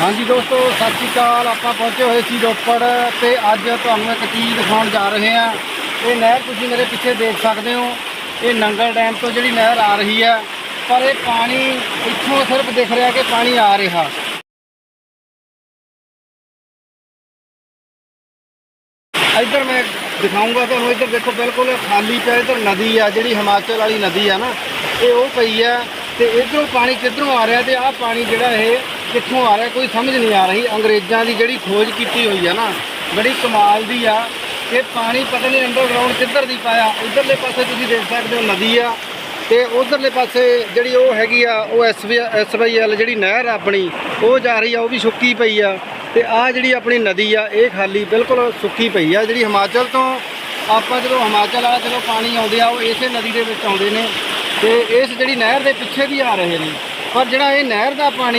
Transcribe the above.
ਹਾਂਜੀ ਦੋਸਤੋ, ਸਤਿ ਸ਼੍ਰੀ ਅਕਾਲ। ਆਪਾਂ ਪਹੁੰਚੇ ਹੋਏ ਸੀ ਰੋਪੜ ਤੇ ਅੱਜ ਤੁਹਾਨੂੰ ਇੱਕ ਚੀਜ਼ ਦਿਖਾਉਣ ਜਾ ਰਹੇ ਹਾਂ। ਇਹ ਨਹਿਰ ਤੁਸੀਂ ਮੇਰੇ ਪਿੱਛੇ ਦੇਖ ਸਕਦੇ ਹੋ। ਇਹ ਨੰਗਲ ਡੈਮ ਤੋਂ ਜਿਹੜੀ ਨਹਿਰ ਆ ਰਹੀ ਹੈ, ਪਰ ਇਹ ਪਾਣੀ ਇੱਥੋਂ ਸਿਰਫ ਦਿਖ ਰਿਹਾ ਕਿ ਪਾਣੀ ਆ ਰਿਹਾ। ਇੱਧਰ ਮੈਂ ਦਿਖਾਉਂਗਾ ਤੁਹਾਨੂੰ, ਇੱਧਰ ਦੇਖੋ, ਬਿਲਕੁਲ ਖਾਲੀ ਪਿਆ, ਇੱਧਰ ਨਦੀ ਆ, ਜਿਹੜੀ ਹਿਮਾਚਲ ਵਾਲੀ ਨਦੀ ਆ ਨਾ, ਇਹ ਉਹ ਪਈ ਆ ਤੇ ਇਧਰੋਂ ਪਾਣੀ ਕਿੱਧਰੋਂ ਆ ਰਿਹਾ ਤੇ ਆਹ ਪਾਣੀ ਜਿਹੜਾ ਇਹ ਕਿੱਥੋਂ ਆ ਰਿਹਾ ਕੋਈ ਸਮਝ ਨਹੀਂ ਆ ਰਹੀ। ਅੰਗਰੇਜ਼ਾਂ ਦੀ ਜਿਹੜੀ ਖੋਜ ਕੀਤੀ ਹੋਈ ਆ ਨਾ, ਬੜੀ ਕਮਾਲ ਦੀ ਆ। ਇਹ ਪਾਣੀ ਪਤਾ ਨਹੀਂ ਅੰਡਰਗਰਾਉਂਡ ਕਿੱਧਰ ਦੀ ਪਾਇਆ। ਇਧਰਲੇ ਪਾਸੇ ਤੁਸੀਂ ਦੇਖ ਸਕਦੇ ਹੋ ਨਦੀ ਆ ਤੇ ਉਧਰਲੇ ਪਾਸੇ ਜਿਹੜੀ ਉਹ ਹੈਗੀ ਆ, ਉਹ ਐਸਵਾਈਐਲ ਜਿਹੜੀ ਨਹਿਰ ਆ ਆਪਣੀ, ਉਹ ਜਾ ਰਹੀ ਆ, ਉਹ ਵੀ ਸੁੱਕੀ ਪਈ ਆ। ਤੇ ਆ ਜਿਹੜੀ ਆਪਣੀ ਨਦੀ ਆ, ਇਹ ਖਾਲੀ ਬਿਲਕੁਲ ਸੁੱਕੀ ਪਈ ਆ। ਜਿਹੜੀ ਹਿਮਾਚਲ ਤੋਂ ਆਪਾਂ ਜਦੋਂ ਹਿਮਾਚਲ ਵਾਲਾ ਜਦੋਂ ਪਾਣੀ ਆਉਂਦੇ ਆ, ਉਹ ਇਸੇ ਨਦੀ ਦੇ ਵਿੱਚ ਆਉਂਦੇ ਨੇ। ਤੇ ਇਸ ਜਿਹੜੀ ਨਹਿਰ ਦੇ ਪਿੱਛੇ ਵੀ ਆ ਰਹੇ ਨੇ। ਪਰ ਜਿਹੜਾ ਇਹ ਨਹਿਰ ਦਾ ਪਾਣੀ